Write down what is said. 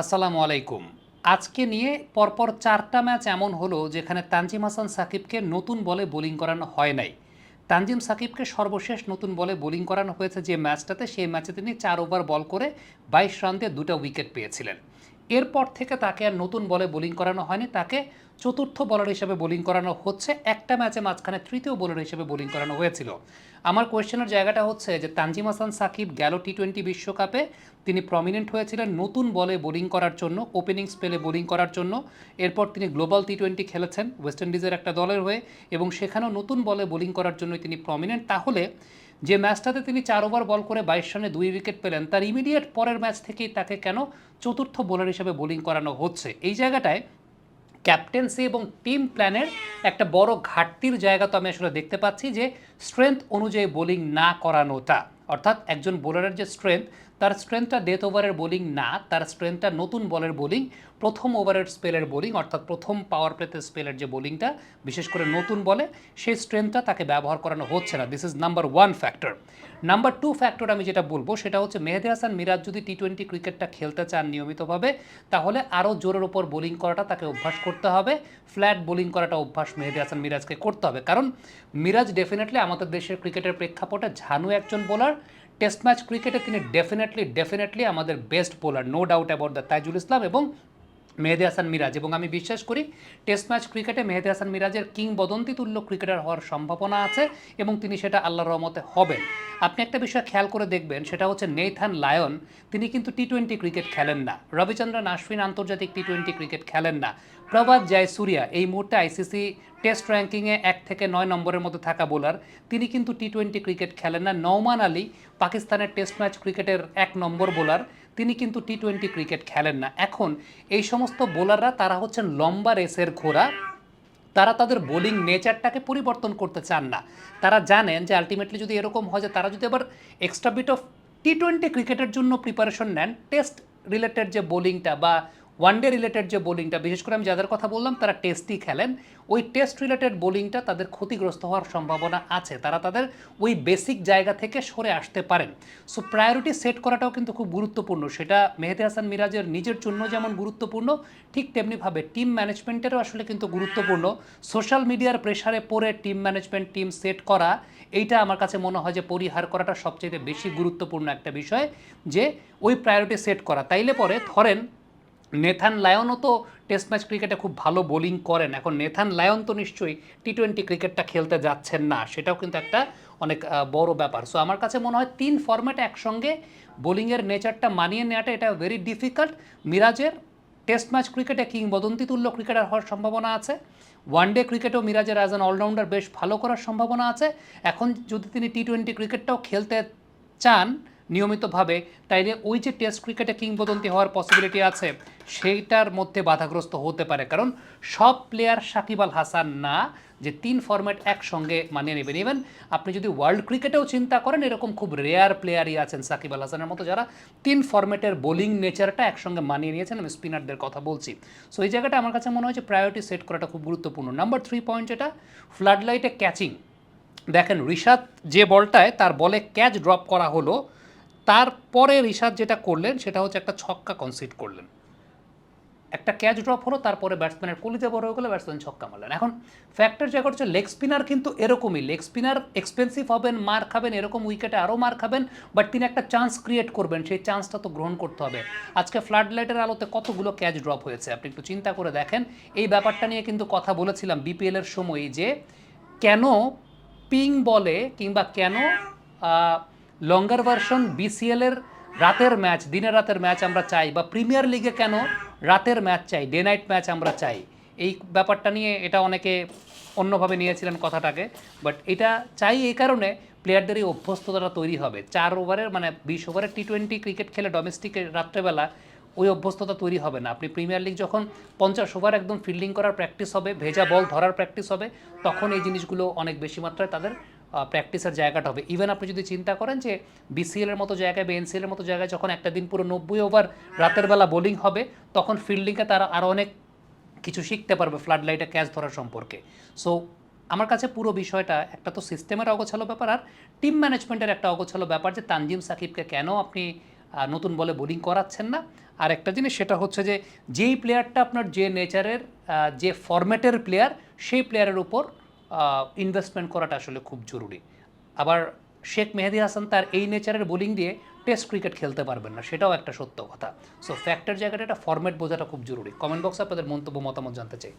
আসসালামু আলাইকুম। আজকে নিয়ে পরপর চারটা ম্যাচ এমন হলো যেখানে তানজিম হাসান সাকিবকে নতুন বলে বোলিং করানো হয় নাই। তানজিম সাকিবকে সর্বশেষ নতুন বলে বোলিং করানো হয়েছে যে ম্যাচটাতে, সেই ম্যাচে তিনি চার ওভার বল করে বাইশ রান দিয়ে দুটো উইকেট পেয়েছিলেন। এরপর থেকে তাকে আর নতুন বলে বোলিং করানো হয়নি। তাকে চতুর্থ বলার হিসেবে বোলিং করানো হচ্ছে। একটা ম্যাচে মাঝখানে তৃতীয় বোলার হিসেবে বোলিং করানো হয়েছিল। আমার কোয়েশ্চেনের জায়গাটা হচ্ছে যে, তানজিম হাসান সাকিব গেল টি টোয়েন্টি বিশ্বকাপে। তিনি প্রমিনেন্ট হয়েছিলেন নতুন বলে বোলিং করার জন্য ওপেনিং স্পেলে বোলিং করার জন্য। এরপর তিনি গ্লোবাল টি টোয়েন্টি খেলেছেন ওয়েস্ট ইন্ডিজের একটা দলের হয়ে। এবং সেখানেও নতুন বলে বোলিং করার জন্য তিনি প্রমিনেন্ট তাহলে যে ম্যাচটাতে তিনি চার ওভার বল করে বাইশ রানে দুই উইকেট পেলেন, তার ইমিডিয়েট পরের ম্যাচ থেকেই তাকে কেন চতুর্থ বোলার হিসেবে বোলিং করানো হচ্ছে? এই জায়গাটায় ক্যাপ্টেন্সি এবং টিম প্ল্যানের একটা বড় ঘাটতির জায়গা তো আমি আসলে দেখতে পাচ্ছি যে স্ট্রেংথ অনুযায়ী বোলিং না করানোটা, অর্থাৎ একজন বোলারের যে স্ট্রেংথ তার স্ট্রেংথটা ডেথ ওভারের বোলিং না, তার স্ট্রেংথটা নতুন বলের বোলিং প্রথম ওভারের স্পেলের বোলিং অর্থাৎ প্রথম পাওয়ার প্লেতে স্পেলের যে বোলিংটা বিশেষ করে নতুন বলে, সেই স্ট্রেংথটা তাকে ব্যবহার করানো হচ্ছে না। This is number one factor number two factor আমি যেটা বলব, সেটা হচ্ছে মেহেদি হাসান মিরাজ যদি টি টোয়েন্টি ক্রিকেটটা খেলতে চান নিয়মিতভাবে, তাহলে আরও জোরের ওপর বোলিং করাটা তাকে অভ্যাস করতে হবে। ফ্ল্যাট বোলিং করাটা অভ্যাস মেহেদি হাসান মিরাজকে করতে হবে। কারণ মিরাজ ডেফিনেটলি আমাদের দেশের ক্রিকেটের প্রেক্ষাপটে ঝানু একজন বোলার টেস্ট ম্যাচ ক্রিকেটে তিনি ডেফিনেটলি ডেফিনেটলি আমাদের best bowler no doubt about the Taijul Islam এবং মেহেদি হাসান মিরাজ। এবং আমি বিশ্বাস করি টেস্ট ম্যাচ ক্রিকেটে মেহেদি হাসান মিরাজের কিংবদন্তি তুল্য ক্রিকেটার হওয়ার সম্ভাবনা আছে এবং তিনি সেটা আল্লাহর রহমতে হবেন। আপনি একটা বিষয় খেয়াল করে দেখবেন, সেটা হচ্ছে নেইথান লায়ন, তিনি কিন্তু টি টোয়েন্টি ক্রিকেট খেলেন না। রবিচন্দ্রন আশ্বিন আন্তর্জাতিক টি টোয়েন্টি ক্রিকেট খেলেন না। প্রভাত জয়সুরিয়া, এই মুহূর্তে আইসিসি টেস্ট র্যাঙ্কিংয়ে এক থেকে নয় নম্বরের মধ্যে থাকা বোলার তিনি কিন্তু টি টোয়েন্টি ক্রিকেট খেলেন না। নওমান আলী, পাকিস্তানের টেস্ট ম্যাচ ক্রিকেটের এক নম্বর বোলার তিনি কিন্তু টি টোয়েন্টি ক্রিকেট খেলেন না। এখন এই সমস্ত বোলাররা তারা হচ্ছেন লম্বা রেসের ঘোড়া। তারা তাদের বোলিং নেচারটাকে পরিবর্তন করতে চান না। তারা জানেন যে আলটিমেটলি যদি এরকম হয় যে তারা যদি আবার extra bit of T twenty ক্রিকেটের জন্য প্রিপারেশন নেন টেস্ট রিলেটেড যে বোলিংটা বা ওয়ানডে রিলেটেড যে বোলিংটা, বিশেষ করে আমি যাদের কথা বললাম, তারা টেস্টই খেলেন। ওই টেস্ট রিলেটেড বোলিংটা তাদের ক্ষতিগ্রস্ত হওয়ার সম্ভাবনা আছে। তারা তাদের ওই বেসিক জায়গা থেকে সরে আসতে পারেন। সো, প্রায়োরিটি সেট করাটাও কিন্তু খুব গুরুত্বপূর্ণ। সেটা মেহেদি হাসান মিরাজের নিজের জন্য যেমন গুরুত্বপূর্ণ, ঠিক তেমনিভাবে টিম ম্যানেজমেন্টেরও আসলে কিন্তু গুরুত্বপূর্ণ। সোশ্যাল মিডিয়ার প্রেশারে পড়ে টিম ম্যানেজমেন্ট, টিম সেট করা, এইটা আমার কাছে মনে হয় যে পরিহার করাটা সবচেয়ে বেশি গুরুত্বপূর্ণ একটা বিষয় যে ওই প্রায়োরিটি সেট করা। তাইলে পরে ধরেন নেথান লায়নও তো টেস্ট ম্যাচ ক্রিকেটে খুব ভালো বোলিং করেন। এখন নেথান লায়ন তো নিশ্চয়ই টি টোয়েন্টি ক্রিকেটটা খেলতে যাচ্ছেন না, সেটাও কিন্তু একটা অনেক বড় ব্যাপার। সো আমার কাছে মনে হয় তিন ফর্ম্যাটে একসঙ্গে বোলিংয়ের নেচারটা মানিয়ে নেওয়াটা এটা ভেরি ডিফিকাল্ট মিরাজের টেস্ট ম্যাচ ক্রিকেটে কিংবদন্তি তুল্য ক্রিকেটার হওয়ার সম্ভাবনা আছে। ওয়ানডে ক্রিকেটেও মিরাজের অ্যাজ অ্যান অলরাউন্ডার বেশ ভালো করার সম্ভাবনা আছে। এখন যদি তিনি টি টোয়েন্টি ক্রিকেটটাও খেলতে চান নিয়মিতভাবে, তাইলে ওই যে টেস্ট ক্রিকেটে কিংবদন্তি হওয়ার পসিবিলিটি আছে, সেইটার মধ্যে বাধাগ্রস্ত হতে পারে। কারণ সব প্লেয়ার সাকিব আল হাসান না, যে তিন ফরম্যাট একসঙ্গে মানিয়ে নেবেন। ইভেন আপনি যদি ওয়ার্ল্ড ক্রিকেটেও চিন্তা করেন, এরকম খুব রেয়ার প্লেয়ারই আছেন সাকিব আল হাসানের মতো, যারা তিন ফরম্যাটের বোলিং নেচারটা একসঙ্গে মানিয়ে নিয়েছেন। আমি স্পিনারদের কথা বলছি। সো এই জায়গাটা আমার কাছে মনে হয় যে প্রায়োরিটি সেট করাটা খুব গুরুত্বপূর্ণ। নাম্বার থ্রি পয়েন্ট যেটা ফ্লাড লাইটে ক্যাচিং দেখেন ঋষাদ যে বলটায়, তার বলে ক্যাচ ড্রপ করা হলো তারপরে ঋষাদ যেটা করলেন, সেটা হচ্ছে একটা ছক্কা কনসিড করলেন। একটা ক্যাচ ড্রপ হলো, তারপরে ব্যাটসম্যানের কলিতে বড় হয়ে গেলো ব্যাটসম্যান ছক্কা মারলেন। এখন ফ্যাক্টর জায়গা হচ্ছে লেগ স্পিনার কিন্তু এরকমই। লেগ স্পিনার এক্সপেন্সিভ হবেন, মার খাবেন, এরকম উইকেটে আরও মার খাবেন বাট তিনি একটা চান্স ক্রিয়েট করবেন, সেই চান্সটা তো গ্রহণ করতে হবে। আজকে ফ্লাড লাইটের আলোতে কতগুলো ক্যাচ ড্রপ হয়েছে, আপনি একটু চিন্তা করে দেখেন। এই ব্যাপারটা নিয়ে কিন্তু কথা বলেছিলাম বিপিএলের সময় যে, কেন পিং বলে কিংবা কেন লঙ্গার ভার্সন বিসিএলের রাতের ম্যাচ, দিনের রাতের ম্যাচ আমরা চাই, বা প্রিমিয়ার লিগে কেন রাতের ম্যাচ চাই, ডে নাইট ম্যাচ আমরা চাই? এই ব্যাপারটা নিয়ে এটা অনেকে অন্যভাবে নিয়েছিলেন কথাটাকে, বাট এটা চাই এই কারণে প্লেয়ারদের এই অভ্যস্ততাটা তৈরি হবে। চার ওভারের মানে বিশ ওভারের টি টোয়েন্টি ক্রিকেট খেলে ডোমেস্টিকে রাত্রেবেলা ওই অভ্যস্ততা তৈরি হবে না। আপনি প্রিমিয়ার লিগ যখন পঞ্চাশ ওভার একদম ফিল্ডিং করার প্র্যাকটিস হবে, ভেজা বল ধরার প্র্যাকটিস হবে, তখন এই জিনিসগুলো অনেক বেশি মাত্রায় তাদের প্র্যাকটিসের জায়গাটা হবে। ইভেন আপনি যদি চিন্তা করেন যে বিসিএল এর মতো জায়গায় বা এনসিএল এর মতো জায়গায় যখন একটা দিন পুরো নব্বই ওভার রাতের বেলা বোলিং হবে, তখন ফিল্ডিংয়ে তারা আরও অনেক কিছু শিখতে পারবে ফ্লাড লাইটে ক্যাচ ধরা সম্পর্কে। সো আমার কাছে পুরো বিষয়টা একটা তো সিস্টেমের অগোছালো ব্যাপার আর টিম ম্যানেজমেন্টের একটা অগোছালো ব্যাপার যে তানজিম সাকিবকে কেন আপনি নতুন বলে বোলিং করাচ্ছেন না। আর একটা জিনিস সেটা হচ্ছে যে, যেই প্লেয়ারটা আপনার যে নেচারের যে ফরম্যাটের প্লেয়ার সেই প্লেয়ারের উপর ইনভেস্টমেন্ট করাটা আসলে খুব জরুরি। আবার শেখ মেহেদি হাসান তার এই নেচারের বোলিং দিয়ে টেস্ট ক্রিকেট খেলতে পারবেন না, সেটাও একটা সত্য কথা। সো ফ্যাক্টর জায়গাটা একটা ফর্ম্যাট বোঝাটা খুব জরুরি। কমেন্ট বক্সে আপনাদের মন্তব্য, মতামত জানতে চাই।